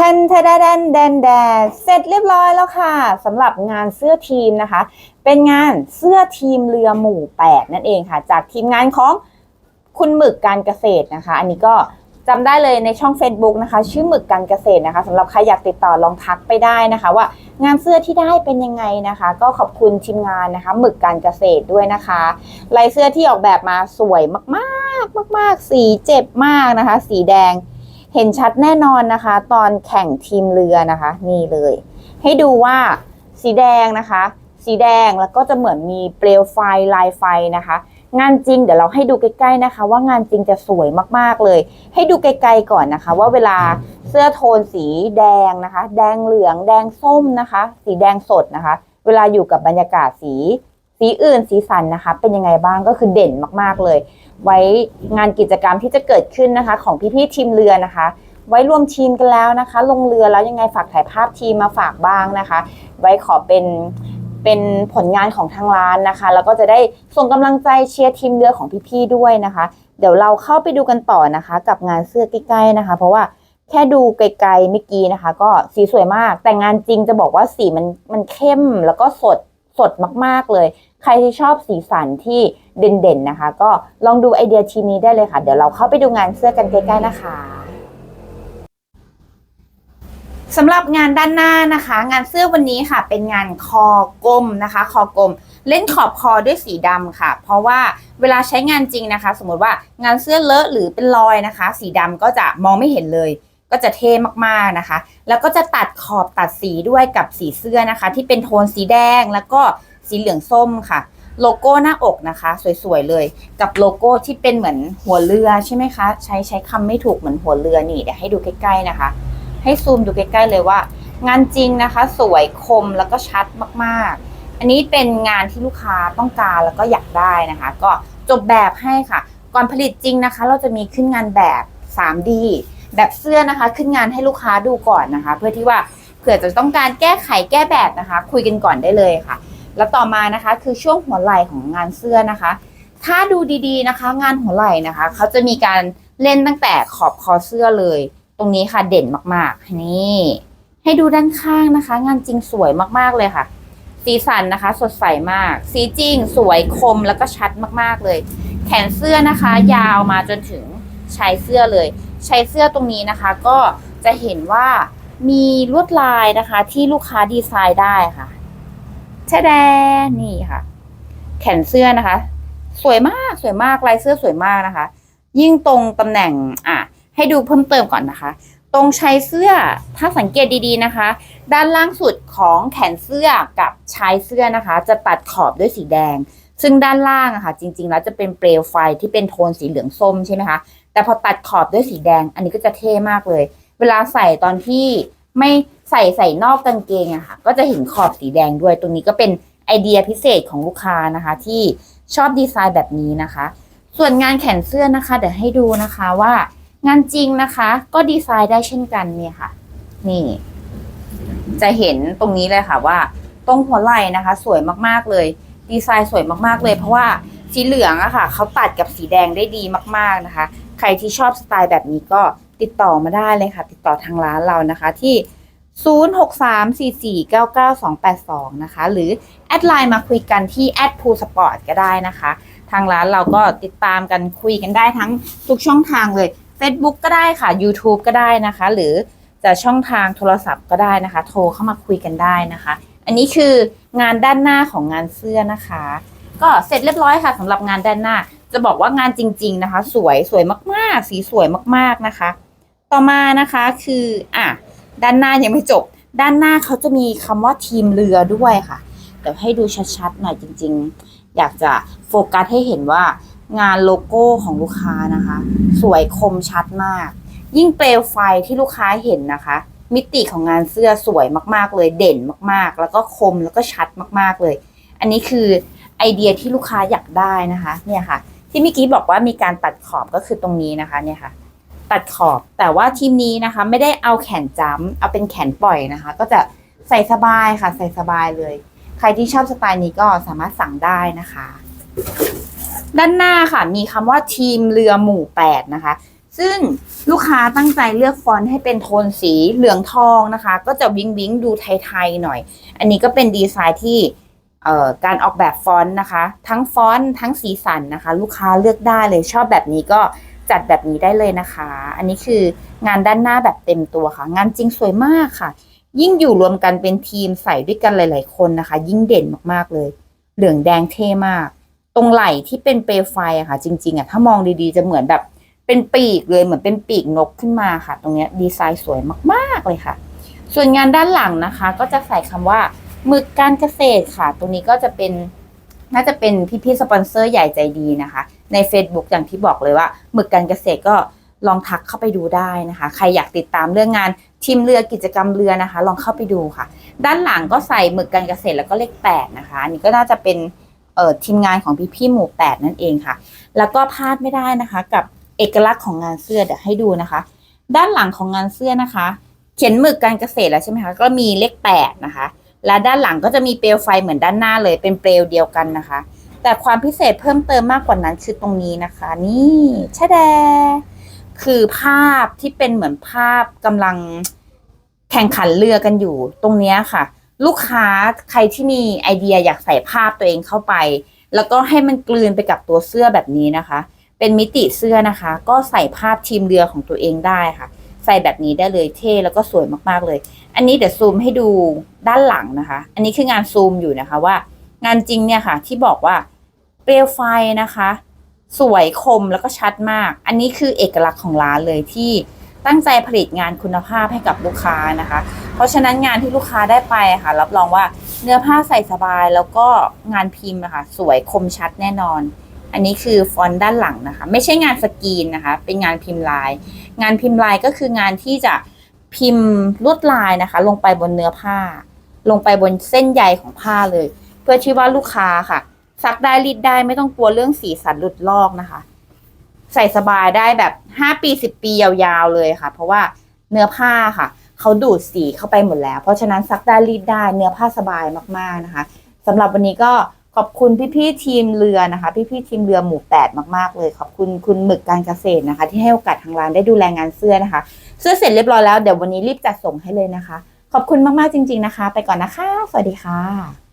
แทนแทนแดนแดนแดนเสร็จเรียบร้อยแล้วค่ะสำหรับงานเสื้อทีมนะคะ เป็นงานเสื้อทีมเรือหมู่ 8 นั่นเองค่ะ จากทีมงานของคุณหมึกการเกษตรนะคะ อันนี้ก็จำได้เลยในช่อง Facebook นะคะ ชื่อหมึกการเกษตรนะคะสำหรับใครอยากติดต่อลองทักไปได้นะคะ ว่างานเสื้อที่ได้เป็นยังไงนะคะ ก็ขอบคุณทีมงานนะคะหมึกการเกษตรด้วยนะคะลายเสื้อที่ออกแบบมาสวยมากๆ มาก ๆ สีเจ็บมากนะคะ สีแดง เห็นชัดแน่นอนนะคะ ตอนแข่งทีมเรือนะคะนี่เลย ให้ดูว่าสีแดงนะคะ สีแดงแล้วก็จะเหมือนมีเปลวไฟลายไฟนะคะ งานจริงเดี๋ยวเราให้ดูใกล้ๆนะคะ ว่างานจริงจะสวยมากๆเลย ให้ดูไกลๆก่อนนะคะ ว่าเวลาเสื้อโทนสีแดงนะคะ แดงเหลือง แดงส้มนะคะ สีแดงสดนะคะ เวลาอยู่กับบรรยากาศสี สีอื่นสีสันนะคะ เป็นยังไงบ้างก็คือเด่นมากๆเลย ไว้งานกิจกรรมที่จะเกิดขึ้นนะคะ ของพี่ๆทีมเรือนะคะ ไว้รวมทีมกันแล้วนะคะ ลงเรือแล้วยังไงฝากถ่ายภาพทีมมาฝากบ้างนะคะ ไว้ขอเป็นเป็นผลงานของทางร้านนะคะ แล้วก็จะได้ส่งกำลังใจเชียร์ทีมเรือของพี่ๆด้วยนะคะ เดี๋ยวเราเข้าไปดูกันต่อนะคะ กับงานเสื้อใกล้ๆนะคะ เพราะว่าแค่ดูไกลๆเมื่อกี้นะคะ ก็สีสวยมาก แต่งานจริงจะบอกว่าสีมันมันเข้มแล้วก็สดสดมากๆเลย ใครที่ชอบสีสันที่ เด่นๆนะคะ ก็ลองดูไอเดียทีมนี้ได้เลยค่ะ เดี๋ยวเราเข้าไปดูงานเสื้อกันใกล้ๆนะคะสำหรับงานด้านหน้านะคะ งานเสื้อวันนี้ค่ะเป็นงานคอกลมนะคะ คอกลม เล่นขอบคอด้วยสีดำค่ะ เพราะว่าเวลาใช้งานจริงนะคะ สมมติว่างานเสื้อเลอะหรือเป็นรอยนะคะ สีดำก็จะมองไม่เห็นเลย ก็จะเท่มากๆนะคะ แล้วก็จะตัดขอบตัดสีด้วยกับสีเสื้อนะคะ ที่เป็นโทนสีแดงแล้วก็สีเหลืองส้มค่ะ โลโก้หน้าอกนะคะ สวยๆเลย กับโลโก้ที่เป็นเหมือนหัวเรือใช่ไหมคะ ใช้ใช้คำไม่ถูกเหมือนหัวเรือนี่เดี๋ยวให้ดูใกล้ๆนะคะ ให้ซูมดูใกล้ๆเลยว่า งานจริงนะคะ สวยคมแล้วก็ชัดมากๆ อันนี้เป็นงานที่ลูกค้าต้องการแล้วก็อยากได้นะคะ ก็จบแบบให้ค่ะ ก่อนผลิตจริงนะคะ เราจะมีขึ้นงานแบบ 3D แบบเสื้อนะคะ ขึ้นงานให้ลูกค้าดูก่อนนะคะ เพื่อที่ว่าเผื่อจะต้องการแก้ไขแก้แบบนะคะ คุยกันก่อนได้เลยค่ะ แล้วต่อมานะคะคือช่วงหัวไหล่ของงานเสื้อนะคะ ถ้าดูดีๆนะคะ งานหัวไหล่นะคะเขาจะมีการเล่นตั้งแต่ขอบคอเสื้อเลย ตรงนี้ค่ะเด่นมากๆนี่ ให้ดูด้านข้างนะคะ งานจริงสวยมากๆเลยค่ะ สีสันนะคะ สดใสมาก สีจริง สวยคมแล้วก็ชัดมากๆเลย แขนเสื้อนะคะ ยาวมาจนถึงชายเสื้อเลยชายเสื้อตรงนี้นะคะ ก็จะเห็นว่ามีลวดลายนะคะที่ลูกค้าดีไซน์ได้ค่ะ ช่แดงนี่ค่ะ แขนเสื้อนะคะ สวยมากสวยมากลายเสื้อสวยมากนะคะ ยิ่งตรงตำแหน่งอะ ให้ดูเพิ่มเติมก่อนนะคะ ตรงชายเสื้อถ้าสังเกตดีๆนะคะ ด้านล่างสุดของแขนเสื้อกับชายเสื้อนะคะ จะตัดขอบด้วยสีแดง ซึ่งด้านล่างอะค่ะ จริง ๆ แล้วจะเป็นเปลวไฟที่เป็นโทนสีเหลืองส้มใช่ไหมคะแต่พอตัดขอบด้วยสีแดง อันนี้ก็จะเท่มากเลย เวลาใส่ตอนที่ไม่ ใส่ใส่นอกกางเกงอะค่ะ ก็จะเห็นขอบสีแดงด้วย ตรงนี้ก็เป็นไอเดียพิเศษของลูกค้านะคะ ที่ชอบดีไซน์แบบนี้นะคะ ส่วนงานแขนเสื้อนะคะ เดี๋ยวให้ดูนะคะว่างานจริงนะคะ ก็ดีไซน์ได้เช่นกันเนี่ยค่ะ นี่ จะเห็นตรงนี้เลยค่ะว่า ตรงหัวไหล่นะคะ สวยมากๆเลย ดีไซน์สวยมากๆเลย เพราะว่าสีเหลืองอะค่ะเขาตัดกับสีแดงได้ดีมาก ๆนะคะ ใครที่ชอบสไตล์แบบนี้ก็ติดต่อมาได้เลยค่ะ ติดต่อทางร้านเรานะคะที่ 0634499282 นะคะ หรือแอดไลน์มาคุยกันที่แอดพูสปอร์ตก็ได้นะคะ ทางร้านเราก็ติดตามกันคุยกันได้ทั้งทุกช่องทางเลย Facebook ก็ได้ค่ะ YouTube ก็ได้นะคะ หรือจะช่องทางโทรศัพท์ก็ได้นะคะ โทรเข้ามาคุยกันได้นะคะ อันนี้คืองานด้านหน้าของงานเสื้อนะคะ ก็เสร็จเรียบร้อยค่ะสำหรับงานด้านหน้า จะบอกว่างานจริง ๆนะคะ สวยสวยมากๆ สีสวยมากๆนะคะ ต่อมานะคะคืออะ ด้านหน้ายังไม่จบ ด้านหน้าเขาจะมีคำว่าทีมเรือด้วยค่ะ เดี๋ยวให้ดูชัดๆหน่อยจริง ๆ อยากจะโฟกัสให้เห็นว่างานโลโก้ของลูกค้านะคะ สวยคมชัดมาก ยิ่งเปลวไฟที่ลูกค้าเห็นนะคะ มิติของงานเสื้อสวยมากๆเลยเด่นมากๆ แล้วก็คมแล้วก็ชัดมากๆเลย อันนี้คือไอเดียที่ลูกค้าอยากได้นะคะ เนี่ยค่ะ ที่เมื่อกี้บอกว่ามีการตัดขอบก็คือตรงนี้นะคะ เนี่ยค่ะ ตัดขอบ แต่ว่าทีมนี้นะคะ ไม่ได้เอาแขนจ้ำเอาเป็นแขนปล่อยนะคะ ก็จะใส่สบายค่ะ ใส่สบายเลย ใครที่ชอบสไตล์นี้ก็สามารถสั่งได้นะคะ ด้านหน้าค่ะ มีคำว่าทีมเรือหมู่8นะคะ ซึ่งลูกค้าตั้งใจเลือกฟอนต์ให้เป็นโทนสีเหลืองทองนะคะ ก็จะวิงวิงดูไทยๆหน่อย อันนี้ก็เป็นดีไซน์ที่การออกแบบฟอนต์นะคะ ทั้งฟอนต์ทั้งสีสันนะคะ ลูกค้าเลือกได้เลยชอบแบบนี้ก็ จัดแบบนี้ได้เลยนะคะ อันนี้คืองานด้านหน้าแบบเต็มตัวค่ะ งานจริงสวยมากค่ะ ยิ่งอยู่รวมกันเป็นทีมใส่ด้วยกันหลาย ๆ คนนะคะ ยิ่งเด่นมากๆเลย เหลืองแดงเท่มาก ตรงไหล่ที่เป็นเปลวไฟอะค่ะ จริง ๆอะถ้ามองดีๆจะเหมือนแบบเป็นปีกเลยเหมือนเป็นปีกนกขึ้นมาค่ะ ตรงเนี้ยดีไซน์สวยมากๆเลยค่ะ ส่วนงานด้านหลังนะคะ ก็จะใส่คำว่าหมึกการเกษตรค่ะ ตรงนี้ก็จะเป็นน่าจะเป็นพี่ๆสปอนเซอร์ใหญ่ใจดีนะคะ ใน Facebook อย่างที่บอกเลยว่าหมึกการเกษตรก็ลองทักเข้าไปดูได้นะคะ ใครอยากติดตามเรื่องงานทีมเรือกิจกรรมเรือนะคะ ลองเข้าไปดูค่ะ ด้านหลังก็ใส่หมึกการเกษตรแล้วก็เลขแปดนะคะอันนี้ก็น่าจะเป็นเอ่อทีมงานของพี่ๆหมู่แปดนั่นเองค่ะ แล้วก็พลาดไม่ได้นะคะ กับเอกลักษณ์ของงานเสื้อเดี๋ยวให้ดูนะคะ ด้านหลังของงานเสื้อนะคะ เขียนหมึกการเกษตรแล้วใช่ไหมคะก็มีเลขแปดนะคะ และด้านหลังก็จะมีเปลวไฟเหมือนด้านหน้าเลยเป็นเปลวเดียวกันนะคะ แต่ความพิเศษเพิ่มเติมมากกว่านั้นคือตรงนี้นะคะ นี่ชะแด คือภาพที่เป็นเหมือนภาพกำลังแข่งขันเรือกันอยู่ ตรงเนี้ยค่ะ ลูกค้าใครที่มีไอเดียอยากใส่ภาพตัวเองเข้าไป แล้วก็ให้มันกลืนไปกับตัวเสื้อแบบนี้นะคะ เป็นมิติเสื้อนะคะ ก็ใส่ภาพทีมเรือของตัวเองได้ค่ะ ใส่แบบนี้ได้เลยเท่แล้วก็สวยมากๆเลย อันนี้เดี๋ยวซูมให้ดูด้านหลังนะคะ อันนี้คืองานซูมอยู่นะคะว่า งานจริงเนี่ยค่ะ ที่บอกว่าเปลวไฟนะคะ สวยคมแล้วก็ชัดมาก อันนี้คือเอกลักษณ์ของร้านเลยที่ตั้งใจผลิตงานคุณภาพให้กับลูกค้านะคะ เพราะฉะนั้นงานที่ลูกค้าได้ไปค่ะ รับรองว่าเนื้อผ้าใส่สบายแล้วก็งานพิมพ์นะคะสวยคมชัดแน่นอน อันนี้คือฟอนต์ด้านหลังนะคะ ไม่ใช่งานสกรีนนะคะ เป็นงานพิมพ์ลาย งานพิมพ์ลายก็คืองานที่จะพิมพ์ลวดลายนะคะ ลงไปบนเนื้อผ้า ลงไปบนเส้นใยของผ้าเลย พื่อที่ว่าลูกค้าค่ะ ซักได้รีดได้ไม่ต้องกลัวเรื่องสีสันหลุดลอกนะคะ ใส่สบายได้แบบห้าปีสิบปียาวๆเลยค่ะ เพราะว่าเนื้อผ้าค่ะเขาดูดสีเข้าไปหมดแล้ว เพราะฉะนั้นซักได้รีดได้เนื้อผ้าสบายมากๆนะคะสำหรับวันนี้ก็ขอบคุณพี่ๆทีมเรือนะคะ พี่ๆทีมเรือหมู่แปดมากๆเลยขอบคุณคุณหมึกการเกษตรนะคะ ที่ให้โอกาสทางร้านได้ดูแลงานเสื้อนะคะ เสื้อเสร็จเรียบร้อยแล้วเดี๋ยววันนี้รีบจัดส่งให้เลยนะคะ ขอบคุณมากๆจริง ๆนะคะ ไปก่อนนะคะ สวัสดีค่ะ